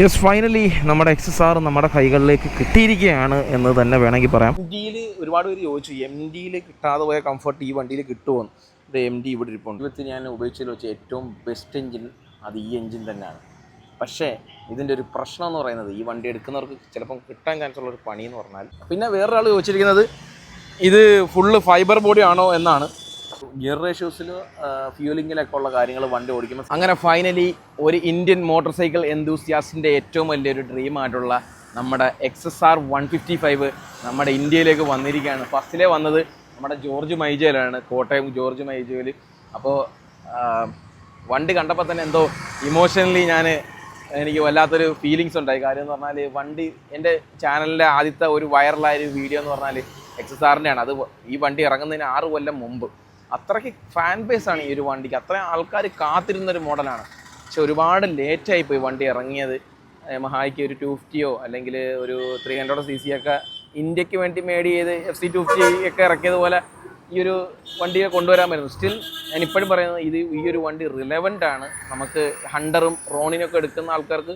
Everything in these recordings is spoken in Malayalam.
യെസ് ഫൈനലി നമ്മുടെ എക്സ് എസ് ആർ നമ്മുടെ കൈകളിലേക്ക് കിട്ടിയിരിക്കുകയാണ് എന്ന് തന്നെ വേണമെങ്കിൽ പറയാം. എം ഡിയിൽ ഒരുപാട് പേര് ചോദിച്ചു എം ഡിയിൽ കിട്ടാതെ പോയ കംഫർട്ട് ഈ വണ്ടിയിൽ കിട്ടുമോ ഇത് എം ഡി ഇവിടെ ഇരിപ്പുണ്ട്. ഇവിടുത്തെ ഞാൻ ഉപയോഗിച്ചതിൽ വെച്ച് ഏറ്റവും ബെസ്റ്റ് എഞ്ചിൻ അത് ഈ എഞ്ചിൻ തന്നെയാണ്. പക്ഷേ ഇതിന്റെ ഒരു പ്രശ്നം എന്ന് പറയുന്നത് ഈ വണ്ടി എടുക്കുന്നവർക്ക് ചിലപ്പം കിട്ടാൻ ചാൻസ് ഉള്ള ഒരു പണി എന്ന് പറഞ്ഞാൽ. പിന്നെ വേറൊരാൾ ചോദിച്ചിരിക്കുന്നത് ഇത് ഫുള്ള് ഫൈബർ ബോഡി ആണോ എന്നാണ്. ഗിയർ റേഷ്യോസിൽ ഫ്യൂലിങ്ങിലൊക്കെ ഉള്ള കാര്യങ്ങൾ വണ്ടി ഓടിക്കുമ്പോൾ അങ്ങനെ ഫൈനലി ഒരു ഇന്ത്യൻ മോട്ടോർ സൈക്കിൾ എന്തൂസിയാസിന്റെ ഏറ്റവും വലിയൊരു ഡ്രീമായിട്ടുള്ള നമ്മുടെ X S R one fifty five നമ്മുടെ ഇന്ത്യയിലേക്ക് വന്നിരിക്കുകയാണ്. ഫസ്റ്റിലേ വന്നത് നമ്മുടെ ജോർജ് മൈജയിലാണ് കോട്ടയം ജോർജ് മൈജയിൽ അപ്പോൾ വണ്ടി കണ്ടപ്പോൾ തന്നെ എന്തോ ഇമോഷണലി ഞാൻ എനിക്ക് വല്ലാത്തൊരു ഫീലിങ്സ് ഉണ്ടായി. കാര്യം എന്ന് പറഞ്ഞാൽ വണ്ടി എന്റെ ചാനലിലെ ആദ്യത്തെ ഒരു വൈറലായ ഒരു വീഡിയോ എന്ന് പറഞ്ഞാൽ എക്സ് എസ് ആറിന്റെയാണ് അത് ഈ വണ്ടി ഇറങ്ങുന്നതിന് ആറ് കൊല്ലം മുമ്പ്. അത്രയ്ക്ക് ഫാൻ ബേസ് ആണ് ഈ ഒരു വണ്ടിക്ക്. അത്ര ആൾക്കാർ കാത്തിരുന്ന ഒരു മോഡലാണ് പക്ഷെ ഒരുപാട് ലേറ്റായി പോയി വണ്ടി ഇറങ്ങിയത്. മഹായ്ക്ക് ഒരു ടു ഫിഫ്റ്റിയോ അല്ലെങ്കിൽ ഒരു ത്രീ ഹൺഡ്രഡ് സി സി ഒക്കെ ഇന്ത്യയ്ക്ക് വേണ്ടി മേഡ് ചെയ്ത് എഫ് സി ടു ഫിഫ്റ്റി ഒക്കെ ഇറക്കിയതുപോലെ ഈ ഒരു വണ്ടിയെ കൊണ്ടുവരാൻ പറ്റും സ്റ്റിൽ ഞാൻ ഇപ്പോഴും പറയുന്നത് ഇത് ഈ ഒരു വണ്ടി റിലവന്റ് ആണ്. നമുക്ക് ഹണ്ടറും റോണിനൊക്കെ എടുക്കുന്ന ആൾക്കാർക്ക്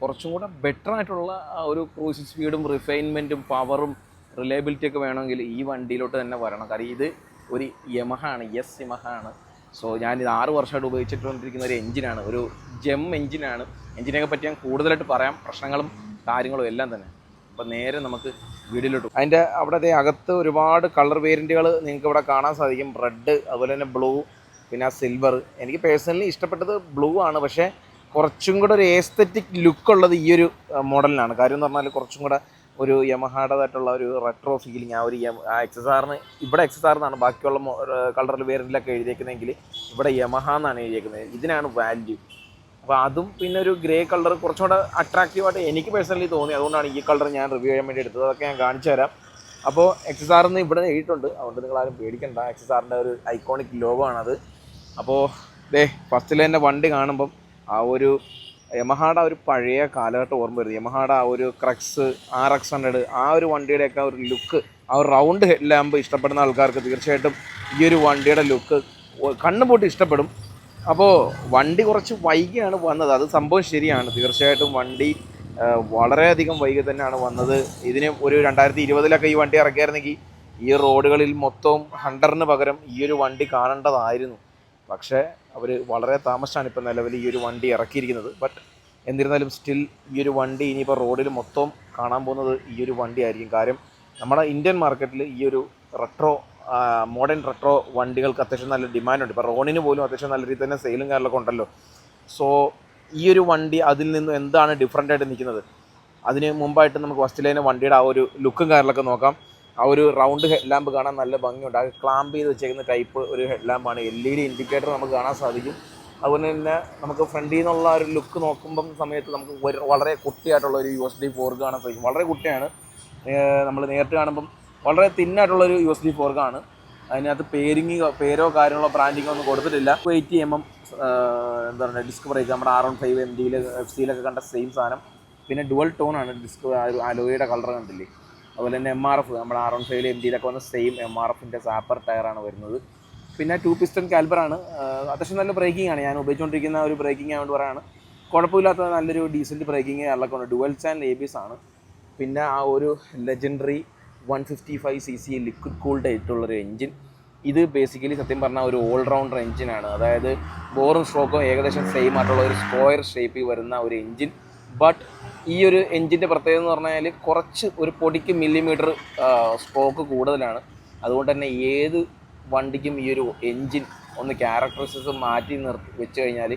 കുറച്ചും കൂടെ ബെറ്റർ ആയിട്ടുള്ള ഒരു ക്രൂസ് സ്പീഡും റിഫൈൻമെന്റും പവറും റിലയബിലിറ്റി ഒക്കെ വേണമെങ്കിൽ ഈ വണ്ടിയിലോട്ട് തന്നെ വരണം. കാരണം ഇത് ഒരു യമഹ ആണ് യെസ് യമഹ ആണ് സോ ഞാനിത് ആറ് വർഷമായിട്ട് ഉപയോഗിച്ചിട്ടുകൊണ്ടിരിക്കുന്ന ഒരു എഞ്ചിനാണ് ഒരു ജെം എഞ്ചിനാണ്. എഞ്ചിനെയൊക്കെ പറ്റി ഞാൻ കൂടുതലായിട്ട് പറയാം പ്രശ്നങ്ങളും കാര്യങ്ങളും എല്ലാം തന്നെ. അപ്പോൾ നേരെ നമുക്ക് വീടിലോട്ട് അതിന്റെ അവിടെ അകത്ത് ഒരുപാട് കളർ വേരിയന്റുകൾ നിങ്ങൾക്ക് ഇവിടെ കാണാൻ സാധിക്കും. റെഡ് അതുപോലെ തന്നെ ബ്ലൂ പിന്നെ സിൽവർ. എനിക്ക് പേഴ്സണലി ഇഷ്ടപ്പെട്ടത് ബ്ലൂ ആണ്. പക്ഷേ കുറച്ചും കൂടെ ഒരു ഏസ്തറ്റിക് ലുക്കുള്ളത് ഈ ഒരു മോഡലിനാണ്. കാര്യം എന്ന് പറഞ്ഞാൽ കുറച്ചും കൂടെ ഒരു യമഹാടതായിട്ടുള്ള ഒരു റെട്രോ ഫീലിംഗ് ആ ഒരു ആ എക്സസ് ആറിന് ഇവിടെ എക്സസ് ആർ എന്നാണ് ബാക്കിയുള്ള കളറിൽ വേറിലൊക്കെ എഴുതിയേക്കുന്നതെങ്കിൽ ഇവിടെ യമഹ എന്നാണ് എഴുതിയേക്കുന്നത്. ഇതിനാണ് വാല്യൂ അപ്പോൾ അതും പിന്നെ ഒരു ഗ്രേ കളർ കുറച്ചുകൂടെ അട്രാക്റ്റീവായിട്ട് എനിക്ക് പേഴ്സണലി തോന്നി. അതുകൊണ്ടാണ് ഈ കളർ ഞാൻ റിവ്യൂ ചെയ്യാൻ വേണ്ടി എടുത്തത്. അതൊക്കെ ഞാൻ കാണിച്ചു തരാം. അപ്പോൾ എക്സ് ആറിന്ന് ഇവിടെ എഴുതിയിട്ടുണ്ട്. അതുകൊണ്ട് നിങ്ങൾ ആരും പേടിക്കണ്ട. എക്സസ് ആറിന്റെ ഒരു ഐക്കോണിക് ലോഗോ ആണത്. അപ്പോൾ ദേ ഫസ്റ്റിൽ തന്നെ വണ്ടി കാണുമ്പം ആ ഒരു യമഹാട ഒരു പഴയ കാലഘട്ടം ഓർമ്മ വരുന്നത് യമഹാട ആ ഒരു ക്രക്സ് ആർ എക്സ് ഹൺഡ്രഡ് ആ ഒരു വണ്ടിയുടെയൊക്കെ ഒരു ലുക്ക് ആ ഒരു റൗണ്ട് ഹെഡ് ലാമ്പ് ഇഷ്ടപ്പെടുന്ന ആൾക്കാർക്ക് തീർച്ചയായിട്ടും ഈ ഒരു വണ്ടിയുടെ ലുക്ക് കണ്ണുപൂട്ടി ഇഷ്ടപ്പെടും. അപ്പോൾ വണ്ടി കുറച്ച് വൈകിയാണ് വന്നത്. അത് സംഭവം ശരിയാണ്. തീർച്ചയായിട്ടും വണ്ടി വളരെയധികം വൈകി തന്നെയാണ് വന്നത്. ഇതിന് ഒരു രണ്ടായിരത്തി ഇരുപതിലൊക്കെ ഈ വണ്ടി ഇറക്കിയായിരുന്നെങ്കിൽ ഈ റോഡുകളിൽ മൊത്തവും ഹണ്ടറിന് പകരം ഈ ഒരു വണ്ടി കാണേണ്ടതായിരുന്നു. പക്ഷേ അവർ വളരെ താമസിച്ചാണ് ഇപ്പോൾ നിലവിൽ ഈ ഒരു വണ്ടി ഇറക്കിയിരിക്കുന്നത്. ബട്ട് എന്നിരുന്നാലും സ്റ്റിൽ ഈ ഒരു വണ്ടി ഇനിയിപ്പോൾ റോഡിൽ മൊത്തം കാണാൻ പോകുന്നത് ഈ ഒരു വണ്ടി ആയിരിക്കും. കാര്യം നമ്മുടെ ഇന്ത്യൻ മാർക്കറ്റിൽ ഈ ഒരു റെട്രോ മോഡേൺ റെട്രോ വണ്ടികൾക്ക് അത്യാവശ്യം നല്ല ഡിമാൻഡുണ്ട് ഇപ്പോൾ റോണിന് പോലും അത്യാവശ്യം നല്ല രീതിയിൽ തന്നെ സെയിലും കാര്യങ്ങളൊക്കെ ഉണ്ടല്ലോ. സോ ഈ ഒരു വണ്ടി അതിൽ നിന്നും എന്താണ് ഡിഫറന്റ് ആയിട്ട് നിൽക്കുന്നത്? അതിന് മുമ്പായിട്ട് നമുക്ക് ഫസ്റ്റിലേനെ വണ്ടിയുടെ ആ ഒരു ലുക്കും കാര്യങ്ങളൊക്കെ നോക്കാം. ആ ഒരു റൗണ്ട് ഹെഡ് ലാമ്പ് കാണാൻ നല്ല ഭംഗിയുണ്ട്. ആ ക്ലാമ്പ് ചെയ്ത് വെച്ചേക്കുന്ന ടൈപ്പ് ഒരു ഹെഡ് ലാമ്പാണ് എൽ ഇ ഡി ഇൻഡിക്കേറ്റർ നമുക്ക് കാണാൻ സാധിക്കും. അതുപോലെ തന്നെ നമുക്ക് ഫ്രണ്ടിൽ നിന്നുള്ള ഒരു ലുക്ക് നോക്കുമ്പം സമയത്ത് നമുക്ക് ഒരു വളരെ കുട്ടിയായിട്ടുള്ള ഒരു യു എസ് ഡി ഫോർക്ക് കാണാൻ സാധിക്കും. വളരെ കുട്ടിയാണ്. നമ്മൾ നേരിട്ട് കാണുമ്പം വളരെ തിന്നായിട്ടുള്ളൊരു യു എസ് ഡി ഫോർക്കാണ് അതിനകത്ത് പേരിങ് പേരോ കാര്യങ്ങളോ ബ്രാൻഡിങ്ങോ ഒന്നും കൊടുത്തിട്ടില്ല. എയ്റ്റി എം എം എന്താ പറയുക ഡിസ്ക് ബ്രേക്ക് നമ്മുടെ ആർ വൺ ഫൈവ് എം ഡിയിൽ എഫ് സിയിലൊക്കെ കണ്ട സെയിം സാധനം. പിന്നെ ഡുവൽ ടോൺ ആണ് ഡിസ്ക് അലോയുടെ കളർ കണ്ടില്ലേ? അതുപോലെ തന്നെ എം ആർ എഫ് നമ്മുടെ ആർ വൺ ഫൈവിലെ എം ഡിയിലൊക്കെ വന്ന സെയിം എം ആർ എഫിന്റെ സാപ്പർ ടയറാണ് വരുന്നത്. പിന്നെ ടു പിസ്റ്റൺ കാൽബറാണ് അത്യാവശ്യം നല്ല ബ്രേക്കിംഗ് ആണ്. ഞാൻ ഉപയോഗിച്ചുകൊണ്ടിരിക്കുന്ന ഒരു ബ്രേക്കിംഗ് ആയതുകൊണ്ട് പറയാണ്. കുഴപ്പമില്ലാത്ത നല്ലൊരു ഡീസന്റ് ബ്രേക്കിംഗ് അല്ലൊക്കെ ഡുവൽ ചാനൽ എ ബി ആണ്. പിന്നെ ആ ഒരു legendary one fifty five C C liquid cooled ആയിട്ടുള്ളൊരു എഞ്ചിൻ ഇത് ബേസിക്കലി സത്യം പറഞ്ഞാൽ ഒരു ഓൾറൗണ്ടർ എഞ്ചിനാണ് അതായത് ബോറും സ്ട്രോക്കും ഏകദേശം സെയിം ആയിട്ടുള്ള ഒരു സ്ക്വയർ ഷേപ്പിൽ വരുന്ന ഒരു എഞ്ചിൻ ബട്ട് ഈ ഒരു എഞ്ചിന്റെ പ്രത്യേകത എന്ന് പറഞ്ഞാൽ കുറച്ച് ഒരു പൊടിക്ക് മില്ലിമീറ്റർ സ്ട്രോക്ക് കൂടുതലാണ്. അതുകൊണ്ട് തന്നെ ഏത് വണ്ടിക്കും ഈ ഒരു എൻജിൻ ഒന്ന് ക്യാരക്ടറിസ്റ്റിക്സ് മാറ്റി നിർത്തി വെച്ച് കഴിഞ്ഞാൽ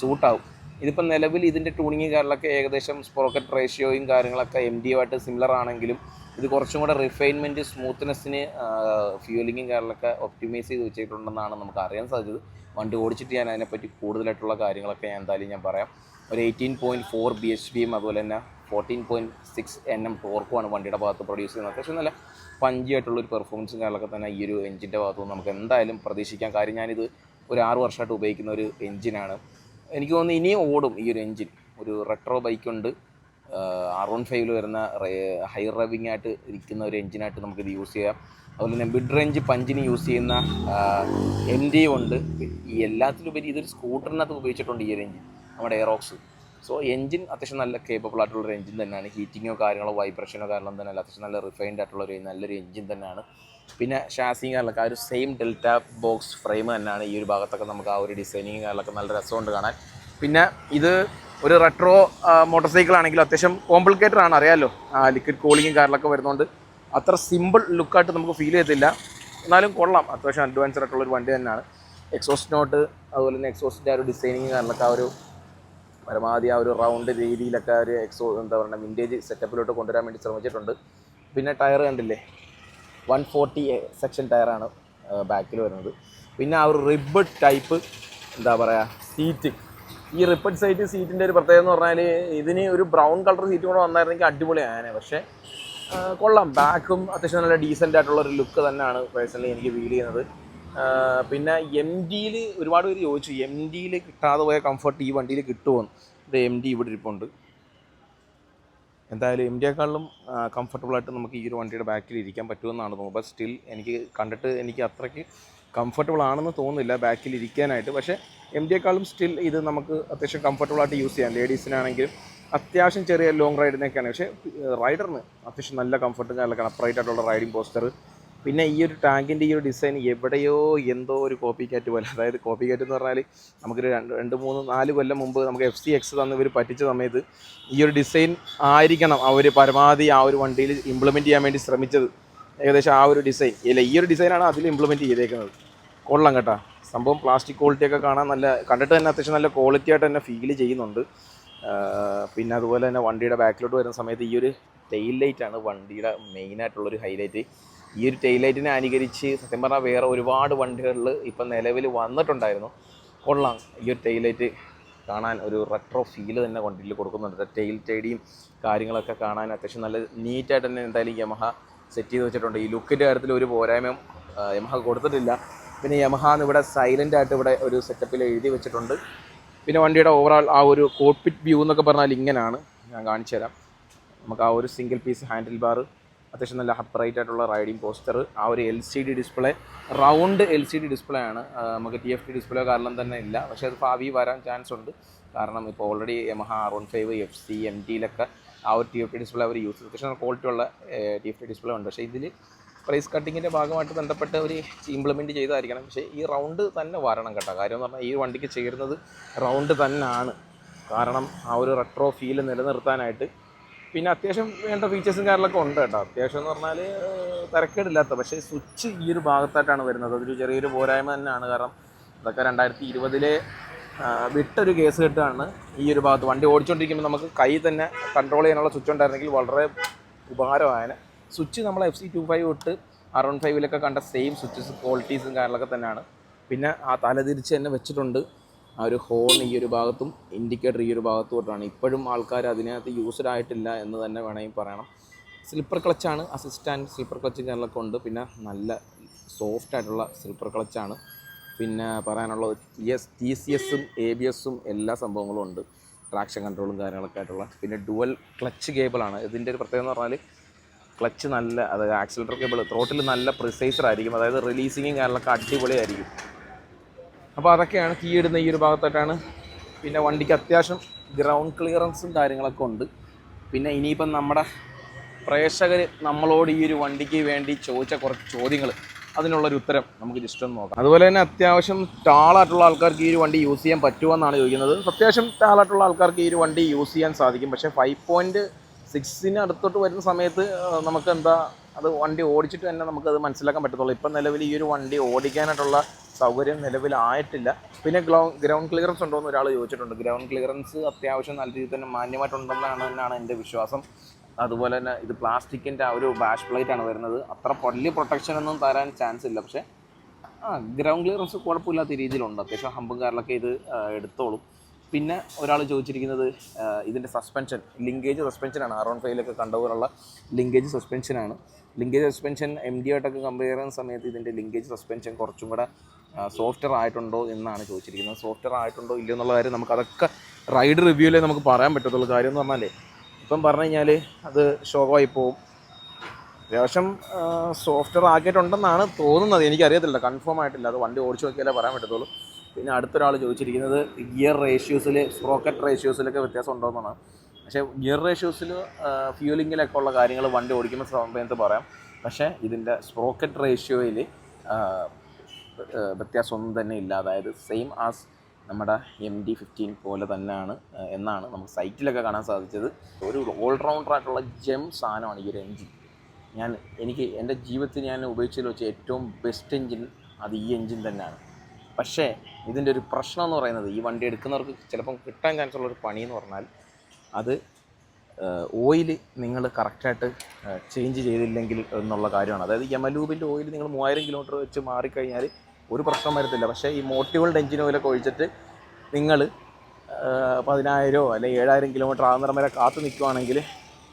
സൂട്ടാവും ഇതിപ്പോൾ നിലവിൽ ഇതിന്റെ ട്യൂണിങ് കാര്യങ്ങളൊക്കെ ഏകദേശം സ്പ്രോക്കറ്റ് റേഷ്യോയും കാര്യങ്ങളൊക്കെ എം ഡി ആയിട്ട് സിമിലർ ആണെങ്കിലും ഇത് കുറച്ചും കൂടെ റിഫൈൻമെന്റ് സ്മൂത്ത്നെസ്സിന് ഫ്യൂലിങ്ങും കാര്യങ്ങളൊക്കെ ഒപ്റ്റിമൈസ് ചെയ്ത് വെച്ചിട്ടുണ്ടെന്നാണ് നമുക്ക് അറിയാൻ സാധിച്ചത്. വണ്ടി ഓടിച്ചിട്ട് ഞാൻ അതിനെപ്പറ്റി കൂടുതലായിട്ടുള്ള കാര്യങ്ങളൊക്കെ ഞാൻ എന്തായാലും ഞാൻ പറയാം. ഒരു eighteen point four B H പിയും അതുപോലെ തന്നെ fourteen point six N M ടോർക്കുമാണ് വണ്ടിയുടെ ഭാഗത്ത് പ്രൊഡ്യൂസ് ചെയ്യുന്നത്. അത്യാവശ്യം നല്ല പഞ്ചി ആയിട്ടുള്ള ഒരു പെർഫോമൻസും കാര്യങ്ങളൊക്കെ തന്നെ ഈ ഒരു എഞ്ചിന്റെ ഭാഗത്ത് നിന്ന് നമുക്ക് എന്തായാലും പ്രതീക്ഷിക്കാം. കാര്യം ഞാനിത് ഒരു ആറ് വർഷമായിട്ട് ഉപയോഗിക്കുന്ന ഒരു എഞ്ചിനാണ് എനിക്ക് തോന്നുന്നു ഇനിയും ഓടും ഈ ഒരു എഞ്ചിൻ ഒരു റെട്രോ ബൈക്കുണ്ട് ആർ വൺ ഫൈവിൽ വരുന്ന ഹൈ റവിങ് ആയിട്ട് ഇരിക്കുന്ന ഒരു എഞ്ചിനായിട്ട് നമുക്കിത് യൂസ് ചെയ്യാം. അതുപോലെ തന്നെ മിഡ് റേഞ്ച് പഞ്ചിന് യൂസ് ചെയ്യുന്ന എം ഡി ഉണ്ട്. ഈ എല്ലാത്തിലുപരി ഇതൊരു സ്കൂട്ടറിനകത്ത് ഉപയോഗിച്ചിട്ടുണ്ട് ഈ ഒരു എഞ്ചിൻ നമ്മുടെ എയറോക്സ് സോ എഞ്ചിൻ അത്യാവശ്യം നല്ല കേപ്പബിൾ ആയിട്ടുള്ള ഒരു എഞ്ചിൻ തന്നെയാണ്. ഹീറ്റിങ്ങോ കാര്യങ്ങളോ വൈബ്രേഷനോ കാരണം തന്നെ അല്ല. അത്യാവശ്യം നല്ല റിഫൈൻഡ് ആയിട്ടുള്ള ഒരു നല്ലൊരു എഞ്ചിൻ തന്നെയാണ്. പിന്നെ ഷാസിങ് കാര്യങ്ങളൊക്കെ ആ ഒരു സെയിം ഡെൽറ്റ ബോക്സ് ഫ്രെയിം തന്നെയാണ് ഈ ഒരു ഭാഗത്തൊക്കെ നമുക്ക് ആ ഒരു ഡിസൈനിങ് കാര്യങ്ങളൊക്കെ നല്ല രസമുണ്ട് കാണാൻ. പിന്നെ ഇത് ഒരു റെട്രോ മോട്ടോർ സൈക്കിൾ ആണെങ്കിലും അത്യാവശ്യം കോംപ്ലിക്കേറ്റഡ് ആണ് അറിയാമല്ലോ ലിക്വിഡ് കൂളിങ്ങും കാര്യങ്ങളൊക്കെ വരുന്നതുകൊണ്ട് അത്ര സിമ്പിൾ ലുക്കായിട്ട് നമുക്ക് ഫീൽ ചെയ്തില്ല. എന്നാലും കൊള്ളാം. അത്യാവശ്യം അഡ്വാൻസ്ഡ് ആയിട്ടുള്ള ഒരു വണ്ടി തന്നെയാണ്. എക്സോസ്റ്റ് നോട്ട് അതുപോലെ തന്നെ എക്സോസ്റ്റിന്റെ ആ ഒരു ഡിസൈനിങ് കാര്യങ്ങളൊക്കെ ആ ഒരു പരമാവധി ആ ഒരു റൗണ്ട് രീതിയിലൊക്കെ ഒരു എക്സോ എന്താ പറയുക വിന്റേജ് സെറ്റപ്പിലോട്ട് കൊണ്ടുവരാൻ വേണ്ടി ശ്രമിച്ചിട്ടുണ്ട്. പിന്നെ ടയർ കണ്ടില്ലേ? വൺ ഫോർട്ടി സെക്ഷൻ ടയറാണ് ബാക്കിൽ വരുന്നത്. പിന്നെ ആ ഒരു റിബഡ് ടൈപ്പ് എന്താ പറയുക സീറ്റ് ഈ റിപ്പഡ് സൈറ്റ് സീറ്റിന്റെ ഒരു പ്രത്യേകത എന്ന് പറഞ്ഞാൽ ഇതിന് ഒരു ബ്രൗൺ കളർ സീറ്റ് കൂടെ വന്നായിരുന്നെങ്കിൽ അടിപൊളിയാണ്. പക്ഷേ കൊള്ളാം. ബാക്കും അത്യാവശ്യം നല്ല ഡീസന്റ് ആയിട്ടുള്ള ഒരു ലുക്ക് തന്നെയാണ് പേഴ്സണലി എനിക്ക് ഫീൽ ചെയ്യുന്നത്. പിന്നെ എം ഡിയിൽ ഒരുപാട് പേര് ചോദിച്ചു. എം ഡിയിൽ കിട്ടാതെ പോയ കംഫർട്ട് ഈ വണ്ടിയിൽ കിട്ടുമോ ഇത് എം ഡി ഇവിടെ ഇരിപ്പുണ്ട്. എന്തായാലും എം ഡിയെക്കാളും കംഫർട്ടബിളായിട്ട് നമുക്ക് ഈ ഒരു വണ്ടിയുടെ ബാക്കിൽ ഇരിക്കാൻ പറ്റുമെന്നാണ് തോന്നുന്നത്. ബട്ട് സ്റ്റിൽ എനിക്ക് കണ്ടിട്ട് എനിക്ക് അത്രയ്ക്ക് കംഫർട്ടബിൾ ആണെന്ന് തോന്നുന്നില്ല ബാക്കിൽ ഇരിക്കാനായിട്ട്. പക്ഷേ എം ഡിയെക്കാളും സ്റ്റിൽ ഇത് നമുക്ക് അത്യാവശ്യം കംഫർട്ടബിളായിട്ട് യൂസ് ചെയ്യാം. ലേഡീസിനാണെങ്കിലും അത്യാവശ്യം ചെറിയ ലോങ് റൈഡിനൊക്കെയാണ് പക്ഷേ റൈഡറിന് അത്യാവശ്യം നല്ല കംഫർട്ടും നല്ല അപ്രൈറ്റ് ആയിട്ടുള്ള റൈഡിങ് പോസ്റ്റർ പിന്നെ ഈ ഒരു ടാങ്കിന്റെ ഈ ഒരു ഡിസൈൻ എവിടെയോ എന്തോ ഒരു കോപ്പി കാറ്റ് പോലെ. അതായത് കോപ്പി കാറ്റ് എന്ന് പറഞ്ഞാൽ നമുക്കൊരു രണ്ട് രണ്ട് മൂന്ന് നാല് കൊല്ലം മുമ്പ് നമുക്ക് എഫ് സി എക്സ് തന്ന് ഇവർ പറ്റിച്ച സമയത്ത് ഈ ഒരു ഡിസൈൻ ആയിരിക്കണം അവർ പരമാവധി ആ ഒരു വണ്ടിയിൽ ഇംപ്ലിമെന്റ് ചെയ്യാൻ വേണ്ടി ശ്രമിച്ചത്. ഏകദേശം ആ ഒരു ഡിസൈൻ. ഇല്ല ഈ ഒരു ഡിസൈനാണ് അതിൽ ഇംപ്ലിമെന്റ് ചെയ്തേക്കുന്നത്. കൊള്ളാം കേട്ടോ. സംഭവം പ്ലാസ്റ്റിക് ക്വാളിറ്റി ഒക്കെ കാണാൻ നല്ല കണ്ടിട്ട് തന്നെ അത്യാവശ്യം നല്ല ക്വാളിറ്റി ആയിട്ട് തന്നെ ഫീൽ ചെയ്യുന്നുണ്ട്. പിന്നെ അതുപോലെ തന്നെ വണ്ടിയുടെ ബാക്കിലോട്ട് വരുന്ന സമയത്ത് ഈ ഒരു ടെയിൽ ലൈറ്റാണ് വണ്ടിയുടെ മെയിനായിട്ടുള്ളൊരു ഹൈലൈറ്റ് ഈ ഒരു ടെയിൽ ലൈറ്റിനെ അനുകരിച്ച് സത്യം പറഞ്ഞാൽ വേറെ ഒരുപാട് വണ്ടികളിൽ ഇപ്പം നിലവിൽ വന്നിട്ടുണ്ടായിരുന്നു. കൊള്ളാം. ഈ ഒരു ടെയിൽ ലൈറ്റ് കാണാൻ ഒരു റെട്രോ ഫീൽ തന്നെ വണ്ടിയിൽ കൊടുക്കുന്നുണ്ട്. ടെയിൽ ടൈഡിയും കാര്യങ്ങളൊക്കെ കാണാൻ അത്യാവശ്യം നല്ല നീറ്റായിട്ട് തന്നെ എന്തായാലും യമഹ സെറ്റ് ചെയ്ത് വെച്ചിട്ടുണ്ട്. ഈ ലുക്കിന്റെ കാര്യത്തിൽ ഒരു പോരായ്മയും യമഹ കൊടുത്തിട്ടില്ല. പിന്നെ യമഹ എന്ന് ഇവിടെ സൈലന്റ് ആയിട്ട് ഇവിടെ ഒരു സെറ്റപ്പിൽ എഴുതി വെച്ചിട്ടുണ്ട്. പിന്നെ വണ്ടിയുടെ ഓവറോൾ ആ ഒരു കോപ്പിറ്റ് വ്യൂ എന്നൊക്കെ പറഞ്ഞാൽ ഇങ്ങനെയാണ് ഞാൻ കാണിച്ചു തരാം നമുക്ക് ആ ഒരു സിംഗിൾ പീസ് ഹാൻഡിൽ ബാർ അത്യാവശ്യം നല്ല ഹപ്പറൈറ്റ് ആയിട്ടുള്ള റൈഡിംഗ് പോസ്റ്റർ ആ ഒരു L C D display round L C D display ആണ്. നമുക്ക് ടി എഫ് ടി ഡിസ്പ്ലേ കാരണം തന്നെ ഇല്ല. പക്ഷേ അത് ഭാവി വരാൻ ചാൻസ് ഉണ്ട്. കാരണം ഇപ്പോൾ already Yamaha R one five F C M ടിയിലൊക്കെ ആ ഒരു ടി എഫ് ടി ഡിസ്പ്ലേ അവർ യൂസ് ചെയ്തു. അത്യാവശ്യം ക്വാളിറ്റി ഉള്ള ടി എഫ് ടി ഡിസ്പ്ലേ ഉണ്ട്. പക്ഷേ ഇതിൽ പ്രൈസ് കട്ടിങ്ങിന്റെ ഭാഗമായിട്ട് ബന്ധപ്പെട്ട് ഒരു ഇംപ്ലിമെന്റ് ചെയ്തായിരിക്കണം. പക്ഷേ ഈ റൗണ്ട് തന്നെ വരണം കേട്ടോ. കാര്യം എന്ന് പറഞ്ഞാൽ ഈ വണ്ടിക്ക് ചേരുന്നത് റൗണ്ട് തന്നെയാണ് കാരണം ആ ഒരു റെട്രോ ഫീൽ നിലനിർത്താനായിട്ട് പിന്നെ അത്യാവശ്യം വേണ്ട ഫീച്ചേഴ്സും കാര്യങ്ങളൊക്കെ ഉണ്ട് കേട്ടോ. അത്യാവശ്യം എന്ന് പറഞ്ഞാൽ തിരക്കേടില്ലാത്ത പക്ഷേ സ്വിച്ച് ഈ ഒരു ഭാഗത്തായിട്ടാണ് വരുന്നത്. അതൊരു ചെറിയൊരു പോരായ്മ തന്നെയാണ്. കാരണം അതൊക്കെ രണ്ടായിരത്തി ഇരുപതിലെ വിട്ടൊരു കേസ് കെട്ടാണ് ഈ ഒരു ഭാഗത്ത്. വണ്ടി ഓടിച്ചുകൊണ്ടിരിക്കുമ്പോൾ നമുക്ക് കൈ തന്നെ കൺട്രോൾ ചെയ്യാനുള്ള സ്വിച്ച് ഉണ്ടായിരുന്നെങ്കിൽ വളരെ ഉപകാരമായേനെ. സ്വിച്ച് നമ്മൾ എഫ് സി ടു ഫൈവ് തൊട്ട് ആർ വൺ ഫൈവിലൊക്കെ കണ്ട സെയിം സ്വിച്ചസ് ക്വാളിറ്റീസും കാര്യങ്ങളൊക്കെ തന്നെയാണ്. പിന്നെ ആ തലതിരിച്ച് തന്നെ വെച്ചിട്ടുണ്ട്. ആ ഒരു ഹോൺ ഈ ഒരു ഭാഗത്തും ഇൻഡിക്കേറ്റർ ഈ ഒരു ഭാഗത്തോട്ടാണ് ഇപ്പോഴും ആൾക്കാർ അതിനകത്ത് യൂസ്ഡ് ആയിട്ടില്ല എന്ന് തന്നെ വേണമെങ്കിൽ പറയണം. സ്ലിപ്പർ ക്ലച്ചാണ് അസിസ്റ്റാന്റ് സ്ലിപ്പർ ക്ലച്ച് കാര്യങ്ങളൊക്കെ ഉണ്ട്. പിന്നെ നല്ല സോഫ്റ്റ് ആയിട്ടുള്ള സ്ലിപ്പർ ക്ലച്ചാണ് പിന്നെ പറയാനുള്ളത് എസ് ടി സി എസും എ ബി എസും എല്ലാ സംഭവങ്ങളും ഉണ്ട്. ട്രാക്ഷൻ കൺട്രോളും കാര്യങ്ങളൊക്കെ ആയിട്ടുള്ള. പിന്നെ ഡുവൽ ക്ലച്ച് കേബിളാണ് ഇതിന്റെ ഒരു പ്രത്യേകത എന്ന് പറഞ്ഞാൽ ക്ലച്ച് നല്ല അതായത് ആക്സിലേറ്റർ കേബിൾ ത്രോട്ടിൽ നല്ല പ്രിസൈസർ ആയിരിക്കും. അതായത് റിലീസിങ്ങും കാര്യങ്ങളൊക്കെ അടിപൊളിയായിരിക്കും. അപ്പോൾ അതൊക്കെയാണ് കീ ഇടുന്ന ഈ ഒരു ഭാഗത്തായിട്ടാണ്. പിന്നെ വണ്ടിക്ക് അത്യാവശ്യം ഗ്രൗണ്ട് ക്ലിയറൻസും കാര്യങ്ങളൊക്കെ ഉണ്ട്. പിന്നെ ഇനിയിപ്പം നമ്മുടെ പ്രേക്ഷകർ നമ്മളോട് ഈ ഒരു വണ്ടിക്ക് വേണ്ടി ചോദിച്ച കുറച്ച് ചോദ്യങ്ങൾ അതിനുള്ളൊരു ഉത്തരം നമുക്ക് ജസ്റ്റ് ഒന്ന് നോക്കാം. അതുപോലെ തന്നെ അത്യാവശ്യം ടാളായിട്ടുള്ള ആൾക്കാർക്ക് ഈ ഒരു വണ്ടി യൂസ് ചെയ്യാൻ പറ്റുമോ എന്നാണ് ചോദിക്കുന്നത്. അത്യാവശ്യം ടാളായിട്ടുള്ള ആൾക്കാർക്ക് ഈ ഒരു വണ്ടി യൂസ് ചെയ്യാൻ സാധിക്കും. പക്ഷേ ഫൈവ് പോയിന്റ് സിക്സിന് അടുത്തോട്ട് വരുന്ന സമയത്ത് നമുക്ക് എന്താ അത് വണ്ടി ഓടിച്ചിട്ട് തന്നെ നമുക്കത് മനസ്സിലാക്കാൻ പറ്റത്തുള്ളൂ. ഇപ്പം നിലവിൽ ഈ ഒരു വണ്ടി ഓടിക്കാനായിട്ടുള്ള സൗകര്യം നിലവിലായിട്ടില്ല. പിന്നെ ഗ്രൗ ഗ്രൗണ്ട് ക്ലിയറൻസ് ഉണ്ടോ എന്ന് ഒരാൾ ചോദിച്ചിട്ടുണ്ട്. ഗ്രൗണ്ട് ക്ലിയറൻസ് അത്യാവശ്യം നല്ല രീതിയിൽ തന്നെ മാന്യമായിട്ടുണ്ടെന്നാണ് തന്നെയാണ് എന്റെ വിശ്വാസം. അതുപോലെ തന്നെ ഇത് പ്ലാസ്റ്റിക്കിന്റെ ആ ഒരു ബാഷ് പ്ലേറ്റ് ആണ് വരുന്നത്. അത്ര വലിയ പ്രൊട്ടക്ഷൻ ഒന്നും തരാൻ ചാൻസ് ഇല്ല. പക്ഷേ ആ ഗ്രൗണ്ട് ക്ലിയറൻസ് കുഴപ്പമില്ലാത്ത രീതിയിലുണ്ട്. അത്യാവശ്യം ഹമ്പും കാറിലൊക്കെ ഇത് എടുത്തോളും. പിന്നെ ഒരാൾ ചോദിച്ചിരിക്കുന്നത് ഇതിന്റെ സസ്പെൻഷൻ ലിങ്കേജ് സസ്പെൻഷനാണ് ആർ വൺ ഫൈവിലൊക്കെ കണ്ടപോലുള്ള ലിങ്കേജ് സസ്പെൻഷനാണ് ലിങ്കേജ് സസ്പെൻഷൻ എം ഡി ആയിട്ടൊക്കെ കമ്പയർ ചെയ്യുന്ന സമയത്ത് ഇതിന്റെ ലിങ്കേജ് സസ്പെൻഷൻ കുറച്ചും കൂടെ സോഫ്റ്റ്വെയർ ആയിട്ടുണ്ടോ എന്നാണ് ചോദിച്ചിരിക്കുന്നത്. സോഫ്റ്റ്വെയർ ആയിട്ടുണ്ടോ ഇല്ലയോ എന്നുള്ള കാര്യം നമുക്ക് അതൊക്കെ റൈഡ് റിവ്യൂവിലേ നമുക്ക് പറയാൻ പറ്റത്തുള്ളൂ. കാര്യം എന്ന് പറഞ്ഞാലേ ഇപ്പം പറഞ്ഞു കഴിഞ്ഞാൽ അത് ഷോകമായി പോവും. അത്യാവശ്യം സോഫ്റ്റ്വെയർ ആക്കിയിട്ടുണ്ടെന്നാണ് തോന്നുന്നത്. എനിക്കറിയത്തില്ല. കൺഫേം ആയിട്ടില്ല. അത് വണ്ടി ഓടിച്ചു നോക്കിയാലേ പറയാൻ പറ്റത്തുള്ളൂ. പിന്നെ അടുത്തൊരാൾ ചോദിച്ചിരിക്കുന്നത് ഗിയർ റേഷ്യൂസിൽ സ്പ്രോക്കറ്റ് റേഷ്യൂസിലൊക്കെ വ്യത്യാസം ഉണ്ടോ എന്നാണ്. പക്ഷേ ഗിയർ റേഷ്യൂസിൽ ഫ്യൂലിങ്ങിലൊക്കെ ഉള്ള കാര്യങ്ങൾ വണ്ടി ഓടിക്കുന്ന സമയത്ത് പറയാം. പക്ഷേ ഇതിന്റെ സ്പ്രോക്കറ്റ് റേഷ്യോയിൽ വ്യത്യാസമൊന്നും തന്നെ ഇല്ല. അതായത് സെയിം ആസ് നമ്മുടെ എം ഡി ഫിഫ്റ്റീൻ പോലെ തന്നെയാണ് എന്നാണ് നമുക്ക് സൈറ്റിലൊക്കെ കാണാൻ സാധിച്ചത്. ഒരു ഓൾറൗണ്ടർ ആയിട്ടുള്ള ജെം സാധനമാണ് ഈ ഒരു എൻജിൻ ഞാൻ എനിക്ക് എന്റെ ജീവിതത്തിൽ ഞാൻ ഉപയോഗിച്ചതിൽ വെച്ച് ഏറ്റവും ബെസ്റ്റ് എൻജിൻ അത് ഈ എൻജിൻ തന്നെയാണ്. പക്ഷേ ഇതിന്റെ ഒരു പ്രശ്നം എന്ന് പറയുന്നത് ഈ വണ്ടി എടുക്കുന്നവർക്ക് ചിലപ്പം കിട്ടാൻ ചാൻസ് ഉള്ള ഒരു പണി എന്ന് പറഞ്ഞാൽ അത് ഓയിൽ നിങ്ങൾ കറക്റ്റായിട്ട് ചേഞ്ച് ചെയ്തില്ലെങ്കിൽ എന്നുള്ള കാര്യമാണ്. അതായത് യമലൂബിന്റെ ഓയിൽ നിങ്ങൾ മൂവായിരം കിലോമീറ്റർ വെച്ച് മാറിക്കഴിഞ്ഞാൽ ഒരു പ്രശ്നം വരത്തില്ല. പക്ഷേ ഈ മോട്ടീവുകളുടെ എഞ്ചിൻ ഓയിലൊക്കെ ഒഴിച്ചിട്ട് നിങ്ങൾ പതിനായിരമോ അല്ലെങ്കിൽ ഏഴായിരം കിലോമീറ്റർ ആകുന്നിടം വരെ കാത്തു നിൽക്കുവാണെങ്കിൽ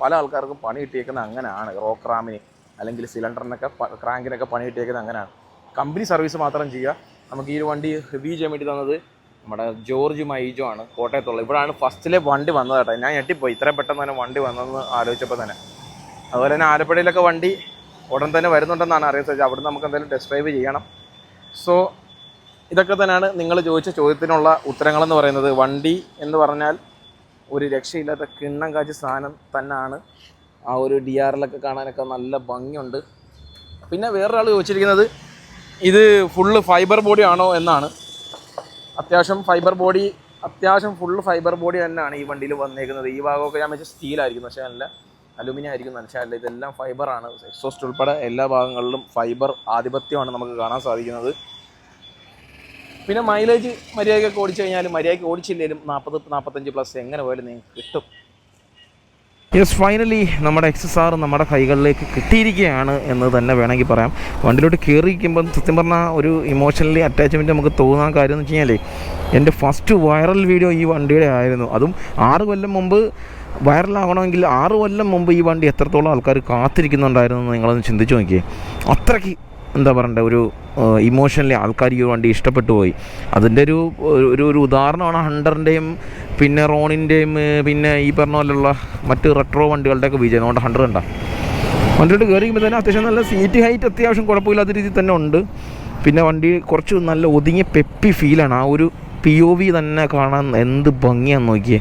പല ആൾക്കാർക്കും പണി കിട്ടിയേക്കുന്നത് അങ്ങനെയാണ്. റോക്ക് റാമിന് അല്ലെങ്കിൽ സിലിണ്ടറിനൊക്കെ ക്രാങ്കിനൊക്കെ പണി കിട്ടിയേക്കുന്നത് അങ്ങനെയാണ്. കമ്പനി സർവീസ് മാത്രം ചെയ്യുക. നമുക്ക് ഈ ഒരു വണ്ടി റിവ്യൂ ചെയ്യാൻ വേണ്ടി തന്നത് നമ്മുടെ ജോർജ് മൈജോ ആണ് കോട്ടയത്തുള്ള ഇവിടാണ് ഫസ്റ്റിലെ വണ്ടി വന്നത് കേട്ടോ. ഞാൻ ഞെട്ടിപ്പോയി. ഇത്രയും പെട്ടെന്ന് തന്നെ വണ്ടി വന്നതെന്ന് ആലോചിച്ചപ്പോൾ തന്നെ. അതുപോലെ തന്നെ ആലപ്പുഴയിലൊക്കെ വണ്ടി ഉടൻ തന്നെ വരുന്നുണ്ടെന്നാണ് അറിയാൻ അവിടെ നമുക്ക് എന്തായാലും ടെസ്റ്റ് ഡ്രൈവ് ചെയ്യണം. സോ ഇതൊക്കെ തന്നെയാണ് നിങ്ങൾ ചോദിച്ച ചോദ്യത്തിനുള്ള ഉത്തരങ്ങളെന്ന് പറയുന്നത്. വണ്ടി എന്ന് പറഞ്ഞാൽ ഒരു രക്ഷയില്ലാത്ത കിണ്ണം കാച്ചി സാധനം തന്നെയാണ് ആ ഒരു ഡി ആറിലൊക്കെ കാണാനൊക്കെ നല്ല ഭംഗിയുണ്ട്. പിന്നെ വേറൊരാൾ ചോദിച്ചിരിക്കുന്നത് ഇത് ഫുള്ള് ഫൈബർ ബോഡി ആണോ എന്നാണ്. അത്യാവശ്യം ഫൈബർ ബോഡി അത്യാവശ്യം ഫുൾ ഫൈബർ ബോഡി തന്നെയാണ് ഈ വണ്ടിയിൽ വന്നേക്കുന്നത്. ഈ ഭാഗമൊക്കെ ഞാൻ വെച്ച സ്റ്റീലായിരിക്കും പക്ഷേ നല്ല അലുമിനിയം ആയിരിക്കും പക്ഷേ അല്ല ഇതെല്ലാം ഫൈബറാണ് എക്സോസ്റ്റ് ഉൾപ്പെടെ എല്ലാ ഭാഗങ്ങളിലും ഫൈബർ ആധിപത്യമാണ് നമുക്ക് കാണാൻ സാധിക്കുന്നത്. പിന്നെ മൈലേജ് മര്യാദയ്ക്ക് ഓടിച്ചു കഴിഞ്ഞാൽ മര്യാദയ്ക്ക് ഓടിച്ചില്ലെങ്കിലും നാൽപ്പത് നാൽപ്പത്തഞ്ച് പ്ലസ് എങ്ങനെ പോയാലും നിങ്ങൾക്ക് കിട്ടും. യെസ് ഫൈനലി നമ്മുടെ എക്സസ് ആർ നമ്മുടെ കൈകളിലേക്ക് കിട്ടിയിരിക്കുകയാണ് എന്ന് തന്നെ വേണമെങ്കിൽ പറയാം. വണ്ടിയിലോട്ട് കയറിയിരിക്കുമ്പം സത്യം പറഞ്ഞാൽ ഒരു ഇമോഷണലി അറ്റാച്ച്മെന്റ് നമുക്ക് തോന്നാൻ കാര്യം എന്ന് വെച്ച് കഴിഞ്ഞാലേ എന്റെ ഫസ്റ്റ് വൈറൽ വീഡിയോ ഈ വണ്ടിയുടെ ആയിരുന്നു. അതും ആറ് കൊല്ലം മുമ്പ് വൈറലാകണമെങ്കിൽ ആറ് കൊല്ലം മുമ്പ് ഈ വണ്ടി എത്രത്തോളം ആൾക്കാർ കാത്തിരിക്കുന്നുണ്ടായിരുന്നു എന്ന് നിങ്ങളൊന്ന് ചിന്തിച്ച് നോക്കിയേ. അത്രയ്ക്ക് എന്താ പറയണ്ടേ ഒരു ഇമോഷണലി ആൾക്കാർ ഈ വണ്ടി ഇഷ്ടപ്പെട്ടു പോയി. അതിന്റെ ഒരു ഒരു ഒരു ഉദാഹരണമാണ് ഹണ്ടറിന്റെയും പിന്നെ റോണിന്റെയും പിന്നെ ഈ പറഞ്ഞ പോലെയുള്ള മറ്റ് റെട്രോ വണ്ടികളുടെയൊക്കെ വിജയം. അതുകൊണ്ട് ഹണ്ടർ കണ്ട. കയറി കഴിയുമ്പോൾ തന്നെ അത്യാവശ്യം നല്ല സീറ്റ് ഹൈറ്റ് അത്യാവശ്യം കുഴപ്പമില്ലാത്ത രീതിയിൽ തന്നെ ഉണ്ട്. പിന്നെ വണ്ടി കുറച്ച് നല്ല ഒതുങ്ങിയ പെപ്പി ഫീലാണ് ആ ഒരു പി ഒ വി തന്നെ കാണാൻ എന്ത് ഭംഗിയാന്ന് നോക്കിയേ.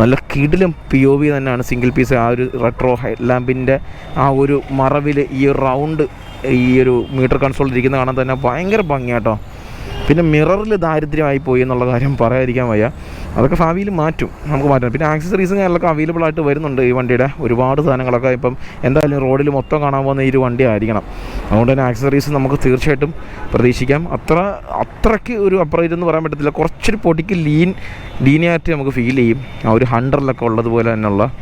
നല്ല കിടിലും പി ഒ വി തന്നെയാണ് സിംഗിൾ പീസ് ആ ഒരു റെട്രോ ഹെഡ് ലാമ്പിന്റെ ആ ഒരു മറവിൽ ഈ റൗണ്ട് ഈ ഒരു മീറ്റർ കൺസോൾ ഇരിക്കുന്ന കാണാൻ തന്നെ ഭയങ്കര ഭംഗിയാട്ടോ. പിന്നെ മിററിൽ ദാരിദ്ര്യമായി പോയി എന്നുള്ള കാര്യം പറയാതിരിക്കാൻ വയ്യ. അതൊക്കെ ഭാവിയിൽ മാറ്റും. നമുക്ക് മാറ്റാം. പിന്നെ ആക്സസറീസും കാര്യങ്ങളൊക്കെ അവൈലബിൾ ആയിട്ട് വരുന്നുണ്ട് ഈ വണ്ടിയുടെ. ഒരുപാട് സാധനങ്ങളൊക്കെ ഇപ്പം എന്തായാലും റോഡിൽ മൊത്തം കാണാൻ പോകുന്ന ഈ ഒരു വണ്ടി ആയിരിക്കണം. അതുകൊണ്ട് തന്നെ ആക്സസറീസ് നമുക്ക് തീർച്ചയായിട്ടും പ്രതീക്ഷിക്കാം. അത്ര അത്രയ്ക്ക് ഒരു അപ്രൈറ്റ് എന്ന് പറയാൻ പറ്റത്തില്ല. കുറച്ചൊരു പൊടിക്ക് ലീൻ ലീനിയായിട്ട് നമുക്ക് ഫീൽ ചെയ്യും. ആ ഒരു ഹൺഡ്രഡിലൊക്കെ ഉള്ളതുപോലെ തന്നെയുള്ള